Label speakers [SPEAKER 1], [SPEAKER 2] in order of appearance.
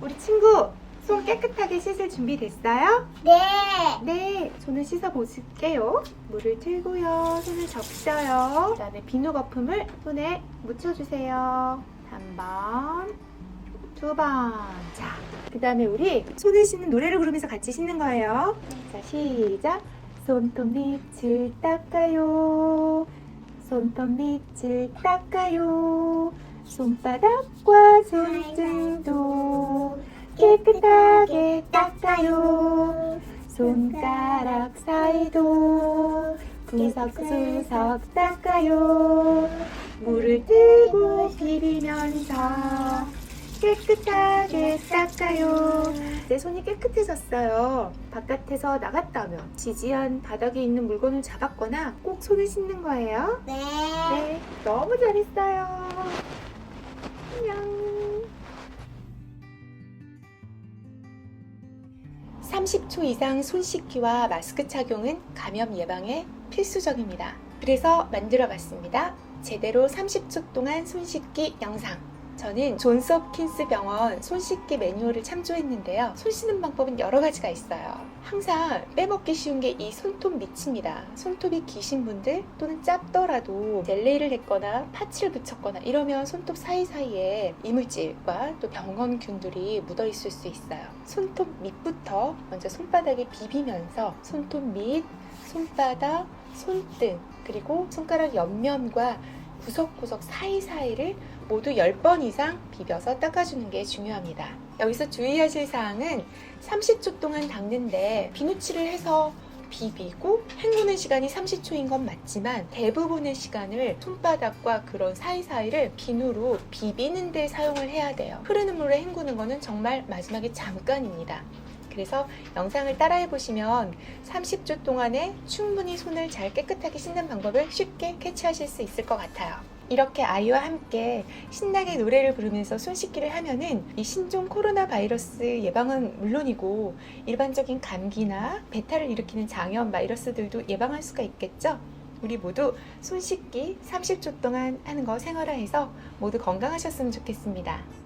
[SPEAKER 1] 우리 친구 손 깨끗하게 씻을 준비 됐어요?
[SPEAKER 2] 네.
[SPEAKER 1] 네, 손을 씻어 보실게요. 물을 틀고요. 손을 적셔요. 그 다음에 비누 거품을 손에 묻혀주세요. 한 번, 두 번. 자, 그 다음에 우리 손을 씻는 노래를 부르면서 같이 씻는 거예요. 자, 시작. 손톱 밑을 닦아요. 손톱 밑을 닦아요. 손바닥과 손등 닦아요. 손가락 사이도 구석구석 닦아요. 물을 뜨고 비비면서 깨끗하게 닦아요. 내 손이 깨끗해졌어요. 바깥에서 나갔다 오면 지지한 바닥에 있는 물건을 잡았거나 꼭 손을 씻는 거예요.
[SPEAKER 2] 네.
[SPEAKER 1] 네, 너무 잘했어요. 안녕. 30초 이상 손 씻기와 마스크 착용은 감염 예방에 필수적입니다. 그래서 만들어 봤습니다. 제대로 30초 동안 손 씻기 영상. 저는 존스 홉킨스 병원 손 씻기 매뉴얼을 참조했는데요. 손 씻는 방법은 여러 가지가 있어요. 항상 빼먹기 쉬운 게 이 손톱 밑입니다. 손톱이 기신 분들 또는 짧더라도 젤레이를 했거나 파츠를 붙였거나 이러면 손톱 사이사이에 이물질과 또 병원균들이 묻어 있을 수 있어요. 손톱 밑부터 먼저 손바닥에 비비면서 손톱 밑, 손바닥, 손등 그리고 손가락 옆면과 구석구석 사이사이를 모두 10번 이상 비벼서 닦아주는 게 중요합니다. 여기서 주의하실 사항은 30초 동안 닦는데 비누칠을 해서 비비고 헹구는 시간이 30초인 건 맞지만 대부분의 시간을 손바닥과 그런 사이사이를 비누로 비비는 데 사용을 해야 돼요. 흐르는 물에 헹구는 거는 정말 마지막에 잠깐입니다. 그래서 영상을 따라해 보시면 30초 동안에 충분히 손을 잘 깨끗하게 씻는 방법을 쉽게 캐치하실 수 있을 것 같아요. 이렇게 아이와 함께 신나게 노래를 부르면서 손 씻기를 하면은 이 신종 코로나 바이러스 예방은 물론이고 일반적인 감기나 배탈을 일으키는 장염 바이러스들도 예방할 수가 있겠죠? 우리 모두 손 씻기 30초 동안 하는 거 생활화해서 모두 건강하셨으면 좋겠습니다.